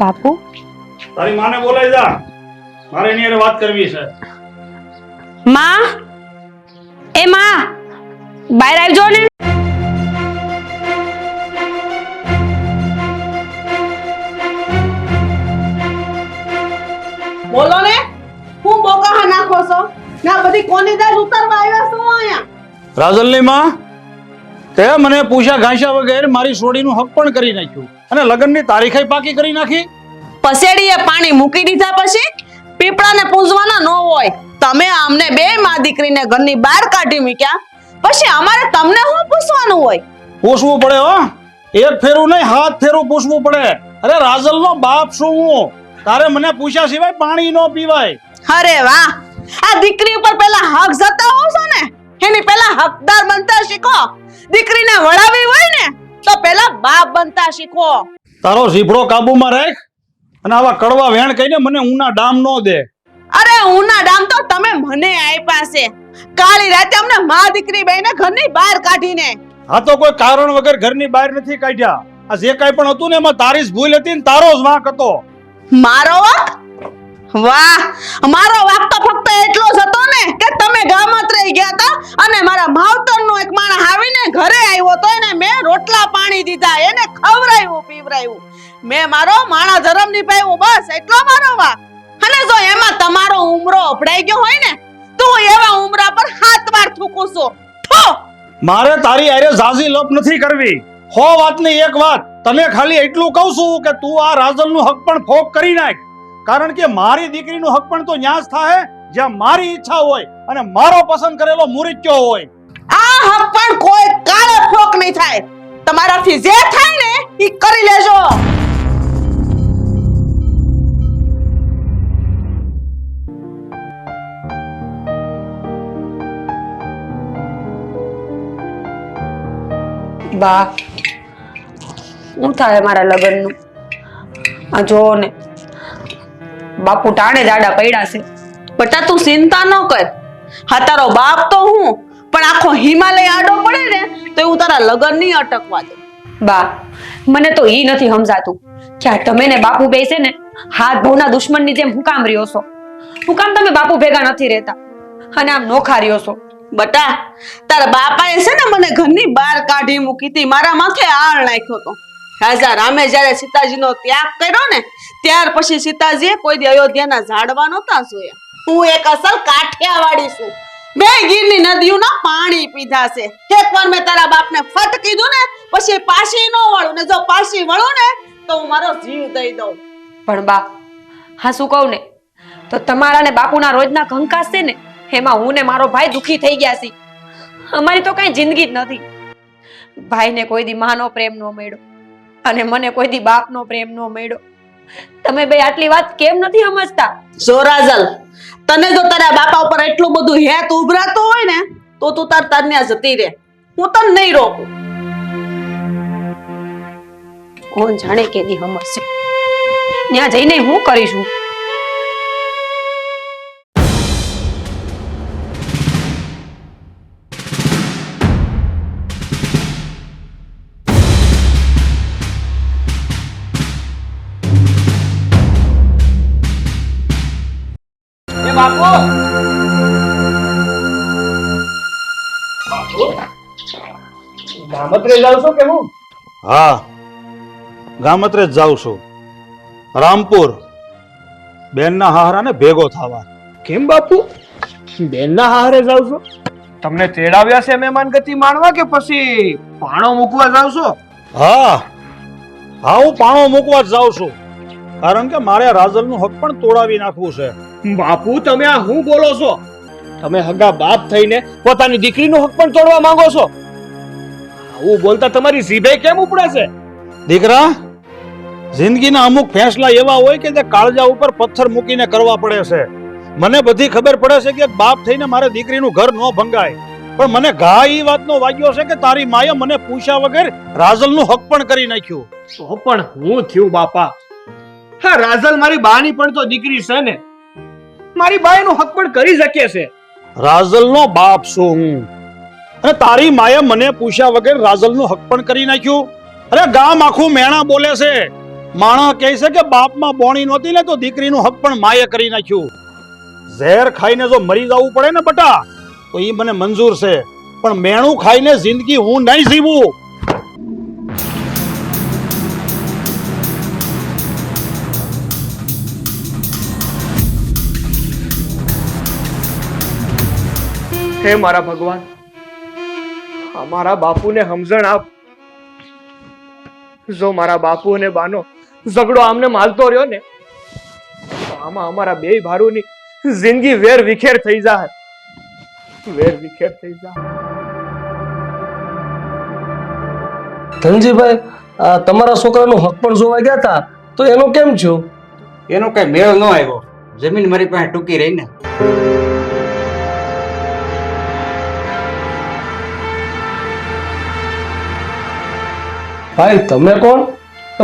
બાપુ? તારી માને બોલાઈ જા. મારે એની હારે વાત કરવી છે. માં? એ માં બહાર આવજો ને. બોલો ને હું બોકા નાખો છો? ના બધી કોની દાળ ઉતારવા આવ્યા છો અહીંયા? રાજલની માં તે મને પૂછ્યા ઘાંસ્યા વગર મારી સોડીનું હક પણ કરી નાખ્યું. અને લગ્નની તારીખે પાકી કરી નાખી? પસેડીએ પાણી મૂકી દીધા પછી પીપળાને પૂંજવાના ન હોય. તમે અમને બે માં દીકરીને ઘરની બહાર કાઢી મૂક્યા. પછી અમારે તમને શું પૂછવાનું હોય? પૂછવું પડે હો. એક ફેરું નહીં હાથ ફેરું પૂછવું પડે. અરે રાજલનો બાપ શું હું? તારે મને પૂછ્યા સિવાય પાણી ન પીવાય. અરે વાહ. આ દીકરી ઉપર પેલા હક જતાવો છો ને? એની પેલા હકદાર બનતા શીખો. દીકરીને વળાવી હોય ને તો પેલા બાપ બનતા શીખો. તારો ઝીભડો કાબુમાં રાખ. અને આવા કડવા વેણ કહીને મને ઉના ડામ નો દે. અરે ઉના ડામ તો તમે મને આપ્યા છે. કાલી રાતે અમને મા દીકરી બેને ઘરની બહાર કાઢીને. હા તો કોઈ કારણ વગર ઘરની બહાર નથી કાઢ્યા. આ જે કાંઈ પણ હતું ને એમાં તારી જ ભૂલ હતી ને તારો જ વાંક હતો. મારો વાંક? વાહ! મારો વાક તો ફક્ત એટલો જ હતો ને કે તમે ગામત રહી ગયા હતા અને મારા માવતરનો એક માણસ આવીને ઘરે આવ્યો તો એને મેં રોટલા પાણી દીધા એને ખવરાયું પીવરાયું મેં મારો માણા ધરમ નિભાવ્યો બસ એટલો મારો વા અને જો એમાં તમારો ઉમરો અપડાઈ ગયો હોય ને તો એવા ઉમરા પર હાથ વાર થૂકું છું. થો! મારે તારી આરે ઝાઝી લોપ નથી કરવી. હો વાતની એક વાત તને ખાલી એટલું કહું છું કે તું આ રાજલનું હક પણ ફોક કરી નાખ. કારણ કે મારી દીકરીનું હક પણ તો ન્યાસ થાય જ્યાં મારી ઈચ્છા હોય અને મારો પસંદ કરેલો મુરિચ્યો હોય. આ હક પણ કોઈ કાળે ફોક નહીં થાય. તમારાથી જે થાય ને એ કરી લેજો. બા શું થાય મારા લગ્નનું. આ જો ને, બાપુ ટાણે દાડા પડ્યા છે. બટા તું ચિંતા ન કર. હા, તારો બાપ તો હું, પણ આખો હિમાલય આડો પડે ને, તો હું તારા લગન નહીં અટકવા દઉં. બા, મને તો ઈ નથી સમજાતું કે તમે ને બાપુ બે છે ને, હાથ ભવના દુશ્મનની જેમ હું કામ રહ્યો છો. હું કામ તમે બાપુ ભેગા નથી રહેતા. અને આમ નોખા રહ્યો છો. બટા, તારા બાપાએ છે ને મને ઘરની બહાર કાઢી મૂકી હતી. મારા માથે આળ નાખ્યો તો રાજા રામે જ્યારે સીતાજીનો ત્યાગ કર્યો ને, ત્યાર પછી સીતાજીએ કોઈ અયોધ્યાના ઝાડવા નહોતા જોયા. હું એક અસલ કાઠિયાવાડી છું. બે ગીરની નદીઓના પાણી પીધા છે. એકવાર મેં તારા બાપને ફટ કીધું ને, પછી પાછી ન વળું. ને જો પાછી વળું ને, તો હું મારો જીવ દઈ દઉં. પણ બા હા શું કહું ને? તો તમારા ને બાપુના રોજના કંકાસ છે ને એમાં હું ને મારો ભાઈ દુખી થઈ ગયા છીએ. અમારી તો કઈ જિંદગી જ નથી. ભાઈને કોઈ દી માનો પ્રેમ નો મળ્યો. અને મને કોઈ દી બાપનો પ્રેમ નો મળ્યો. તમે બે આટલી વાત કેમ નથી સમજતા? જોરાજલ તને જો તારા બાપા ઉપર એટલું બધું હેત ઉભરાતો હોય ને તો તું તાર તન્યા જતી રહે. હું તને નહીં રોકું. કોણ જાણે કેદી સમજશે ત્યાં જઈને હું કરીશું બાપુ. ગામત્રે જાવ છો કે હું? હા ગામત્રે જ જાઉં છું. રામપુર. બેનના હારાને ભેગો થવા. કેમ બાપુ? બેનના હારે જાવ છો? તમને તેડાવ્યા છે મહેમાન ગતિ માણવા કે પછી પાણો મૂકવા જાવ છો? હા હા હું પાણો મૂકવા જ જાઉં છું. કારણ કે મારે રાજલનું હક પણ તોડાવી નાખવું છે. બાપુ તમે આ હું બોલો છો? તમે હગા બાપ થઈને પોતાની દીકરીનો હક પણ તોડવા માંગો છો? આવું બોલતા તમારી જીભે કેમ ઉપડે છે? દીકરા જિંદગીના અમુક ફેંસલા એવા હોય કે જે કાળજા ઉપર પથ્થર મૂકીને કરવા પડે છે. મને બધી ખબર પડે છે કે બાપ થઈને મારે દીકરીનું ઘર ન ભંગાય. પણ મને ઘા એ વાતનો વાગ્યો છે કે તારી માએ મને પૂછ્યા વગર રાજલનું હક પણ કરી નાખ્યું. તો પણ હું થયું બાપા? હા રાજલ મારી બાની પણ તો દીકરી છે ને. મારી બા એનું હક પણ કરી શકે છે. રાજલ નો બાપ છું હું. અને તારી માએ મને પૂછ્યા વગર રાજલનું હક પણ કરી નાખ્યું. અરે ગામ આખું મેણા બોલે છે. માણા કહે છે કે બાપમાં બોણી નહોતી ને તો દીકરીનું હક પણ માએ કરી નાખ્યું. ઝેર ખાઈને જો મરી જવું પડે ને બટા, તો એ મને મંજૂર છે. પણ મેણું ખાઈને જિંદગી હું નહીં જીવું. હે મારા ભગવાન. અમારા બાપુને સમજણ આપ. જો મારા બાપુ અને બાનો ઝઘડો આમને માલતો રહ્યો ને તો આમાં અમારા બે ભારુની જિંદગી વેર વિખેર થઈ જાય વેર વિખેર થઈ જાય ધનજીભાઈ આ તમારા છોકરાનો હક પણ જોવા ગયા હતા તો એનું કેમ થયું એનો કઈ મેળ ન આવ્યો. જમીન મારી પાસે ટૂંકી રહી ને. ભાઈ તમે કોણ?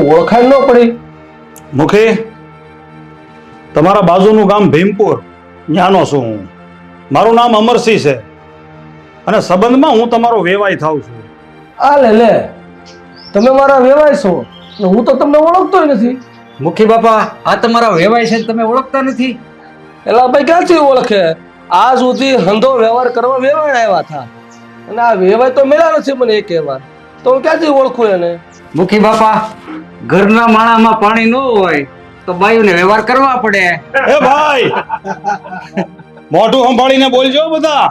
ઓળખાણ ન પડી. મુખી તમારા બાજુનું ગામ ભીમપુર. ન્યાનો છું હું. મારું નામ અમરસિંહ છે. અને સંબંધમાં હું તમારો વેવાય થાઉં છું. આ લે લે. તમે મારા વેવાય છો. ને હું તો તમને ઓળખતો નથી. મુખી બાપા આ તમારા વેવાય છે તમે ઓળખતા નથી. એલા ભાઈ ક્યાંથી ઓળખે? આ સુધી હંધો વ્યવહાર કરવા વેવાય આવ્યા હતા. અને આ વેવાય તો મળ્યા નથી મને એક વાર તો ક્યાંથી ઓળખું એને? મુખી બાપા ઘરના માણામાં પાણી ન હોય તો બાયુને વ્યવહાર કરવા પડે. એ ભાઈ! મોઢું સંભાળીને બોલજો બધા.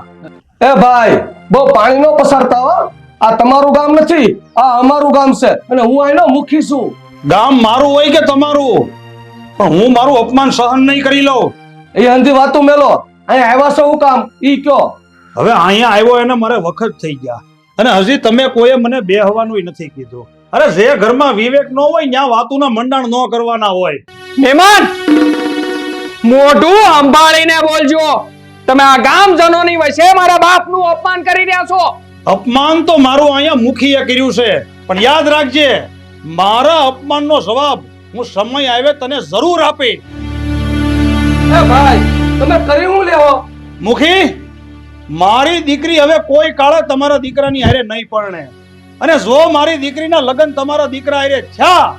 એ ભાઈ બહુ પાણી નો પસારતા હો. આ તમારું ગામ નથી આ અમારું ગામ છે. અને હું અહીંનો મુખી છું. ગામ મારું હોય કે તમારું? પણ હું મારું અપમાન સહન નહીં કરી લઉં. એ અંધી વાતો મેલો. અહીંયા આવ્યા છો હું કામ? ઈ કયો? હવે અહીંયા આવ્યો એને મારે વખત થઈ ગયા. અને હજી તમે કોઈએ મને બે હવાનું નથી કીધું. અરે જે ઘરમાં વિવેક ન હોય ત્યાં વાતુના મંડાણ ન કરવાના હોય. મહેમાન મોઢું સંભાળીને બોલજો. તમે આ ગામજનોની વચ્ચે મારા બાપનું અપમાન કરી રહ્યા છો. અપમાન તો મારું અહીંયા મુખીએ કર્યું છે. પણ યાદ રાખજે મારા અપમાનનો જવાબ હું સમય આવે તને જરૂર આપી ભાઈ તમે કરી હું લેવો? મુખી? મારી દીકરી હવે કોઈ કાળે તમારા દીકરાની હારે નહીં પરણે. અને જો મારી દીકરીના લગ્ન તમારા દીકરા હારે થયા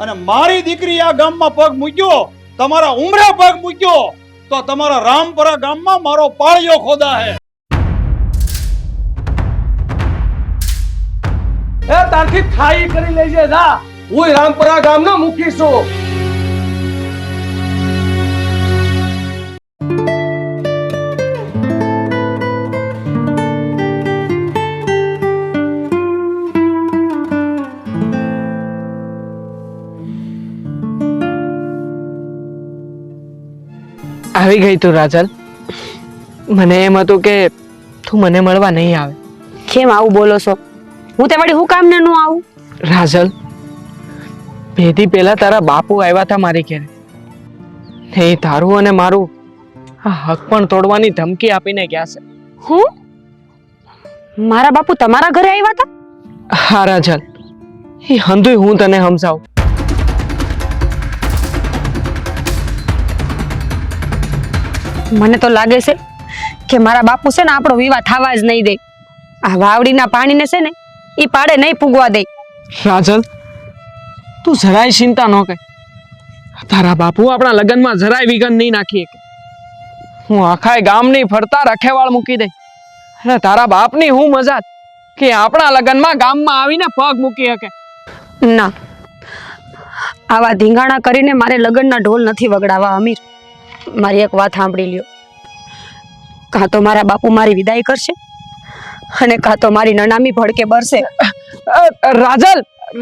અને મારી દીકરી આ ગામમાં પગ મૂક્યો, તમારા ઉમરે પગ મૂક્યો, તો તમારા રામપરા ગામમાં મારો પાળિયો ખોદા હે એ તારથી થાઈ કરી લેજે, જા. હું રામપરા ગામનો મુખી છું. આવી ગઈ તું રાજલ. મને એમ હતું કે તું મને મળવા નહીં આવે. કેમ આવું બોલો છો? હું તે વળી હું કામ ને નું આવું? રાજલ ભેદી પહેલા તારા બાપુ આવ્યા હતા મારી ઘેરે. એ તારું અને મારું આ હક પણ તોડવાની ધમકી આપીને ગયા છે. હું? મારા બાપુ તમારા ઘરે આવ્યા હતા હા રાજલ. એ હંધુય હું તને સમજાવું. મને તો લાગે છે કે મારા બાપુ છે ને આપણો વિવાહ થવા જ નહીં દે. આ વાવડીના પાણીને છે ને એ પાડે નહીં પૂગવા દે. રાજલ તું જરાય ચિંતા ન કર. તારા બાપુ આપણા લગ્નમાં જરાય વિઘન નહીં નાખી શકે. હું આખાય ગામની ફરતા રખેવાળ મૂકી દઈ અને તારા બાપની હું મજા કે આપણા લગ્નમાં ગામમાં આવીને પગ મૂકી શકે. ના. આવા ધીંગાણા કરીને મારે લગ્નના ઢોલ નથી વગડાવા અમીર. મારી એક વાત સાંભળી લ્યો. કાં તો મારા બાપુ મારી વિદાય કરશે? અને કાં તો મારી નનામી ભડકે બરશે રાજલ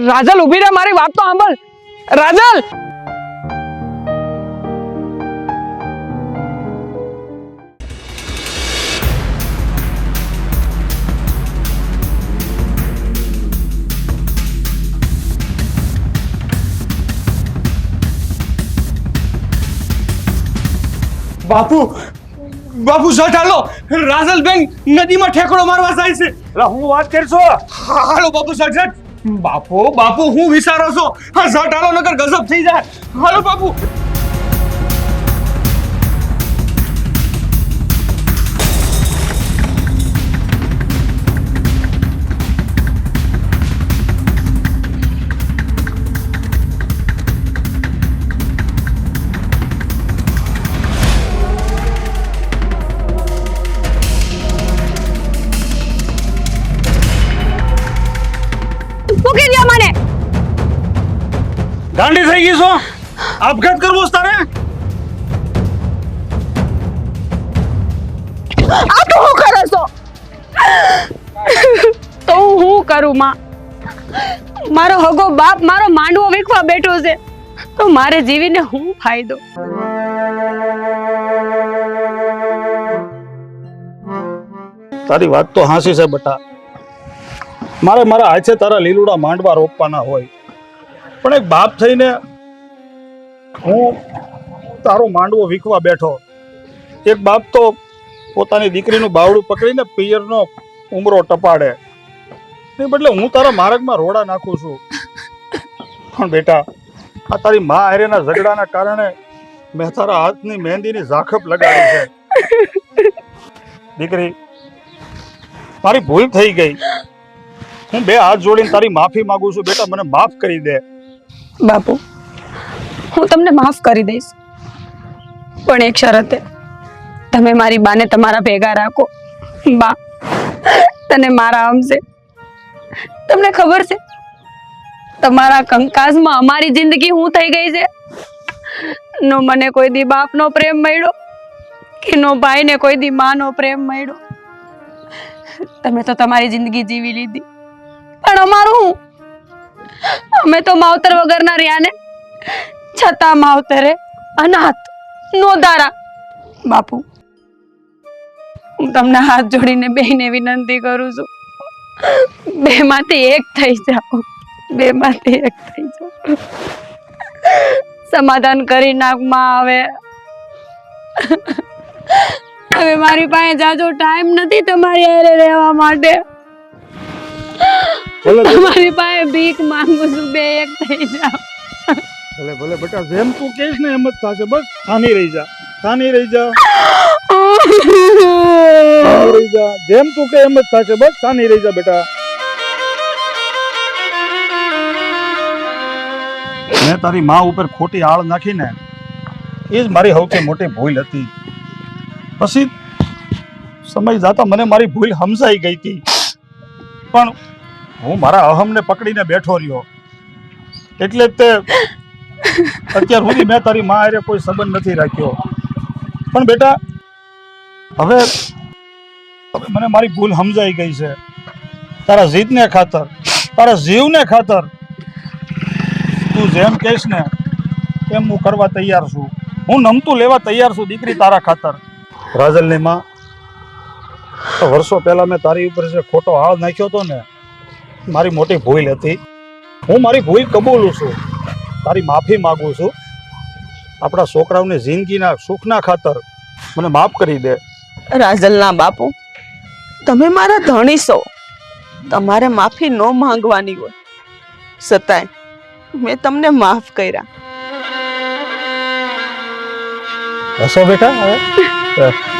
રાજલ, ઊભી રહે, મારી વાત તો સાંભળ. રાજલ! બાપુ બાપુ શટ હાલો. રાજલ બેન નદીમાં ઠેકડો મારવા જાય છે. એટલે હું વાત કરશો? હાલો, બાપુ શટ શટ બાપુ બાપુ, હું વિચારો છો. હા શટ હાલો નગર ગજબ થઈ જાય. હાલો, બાપુ. ગાંડી થઈ ગઈ છો? આપઘાત કરવો છે તારે? આ તો હું કરે છો? તો હું કરું માં? મારો હગો બાપ મારો માંડવો વીખવા બેઠો છે. તો મારે જીવીને હું ફાયદો? તારી વાત તો હાસી છે બટા. મારે મારા હાથે તારા લીલુડા માંડવા રોપવાના હોય. પણ એક બાપ થઈને હું તારો માંડવો વીખવા બેઠો. એક બાપ તો પોતાની દીકરીનું બાવડું પકડીને પિયરનો ઉમરો ટપાડે. નહીં બદલે હું તારા માર્ગમાં રોડા નાખું છું. પણ બેટા, આ તારી મા હારેના ઝઘડાના કારણે મેં તારા હાથની મહેંદીની ઝાખપ લગાડી છે. દીકરી, મારી ભૂલ થઈ ગઈ. હું બે હાથ જોડીને તારી માફી માંગુ છું. બેટા, મને માફ કરી દે. બાપુ, હું તમને માફ કરી દઈશ. પણ એક શરતે, તમે મારી બાને તમારા ભેગા રાખો. બા, તને મારા આમશે તમને ખબર છે, તમારા કંકાસમાં અમારી જિંદગી હું થઈ ગઈ છે. નો મને કોઈ દી બાપનો પ્રેમ મળ્યો, કે નો ભાઈને કોઈ દી માનો પ્રેમ મળ્યો. તમે તો તમારી જિંદગી જીવી લીધી. પણ અમારું અમે તો માવતર વગરના રહ્યા ને. છતાં માવતરે અનાથ નોધારા. બાપુ, હું તમને હાથ જોડીને બેને વિનંતી કરું છું. બે માંથી એક થઈ જાઓ. બે માંથી એક થઈ જાઓ. સમાધાન કરી નાખમાં આવે. હવે મારી પાસે જાજો ટાઈમ નથી તમારી હારે રહેવા માટે. તમારી પાસે ભીખ માંગુ છું બે એક થઈ જાવ ભલે ભલે બેટા જેમ તું કહીશ ને એમ જ થશે. બસ થાની રહી જા. થાની રહી જા. રહી જા. જેમ તું કે એમ જ થશે. બસ થાની રહી જા બેટા. મેં તારી માં ઉપર ખોટી આળ નાખીને એ જ મારી સૌથી મોટી ભૂલ હતી. પછી સમય જાતા મને મારી ભૂલ સમજાઈ ગઈ હતી. પણ હું મારા અહમને પકડીને બેઠો રહ્યો. એટલે તે અત્યાર સુધી મેં તારી મા હારે કોઈ સંબંધ નથી રાખ્યો. પણ બેટા, હવે હવે મને મારી ભૂલ સમજાઈ ગઈ છે. તારા જીતને ખાતર, તારા જીવને ખાતર તું જેમ કહીશ ને તેમ હું કરવા તૈયાર છું. હું નમતું લેવા તૈયાર છું દીકરી તારા ખાતર. રાજલની માં વર્ષો પહેલા મેં તારી ઉપર જે ખોટો હાળ નાખ્યો હતો ને મારી મોટી ભૂલ હતી. હું મારી ભૂલ કબૂલું છું. તારી માફી માગું છું. આપણા છોકરાઓની જિંદગીના સુખના ખાતર મને માફ કરી દે. રાજલના બાપુ તમે મારા ધણી છો. તમારે માફી ન માંગવાની હોય. છતાંય મેં તમને માફ કર્યા. હસો બેટા હવે?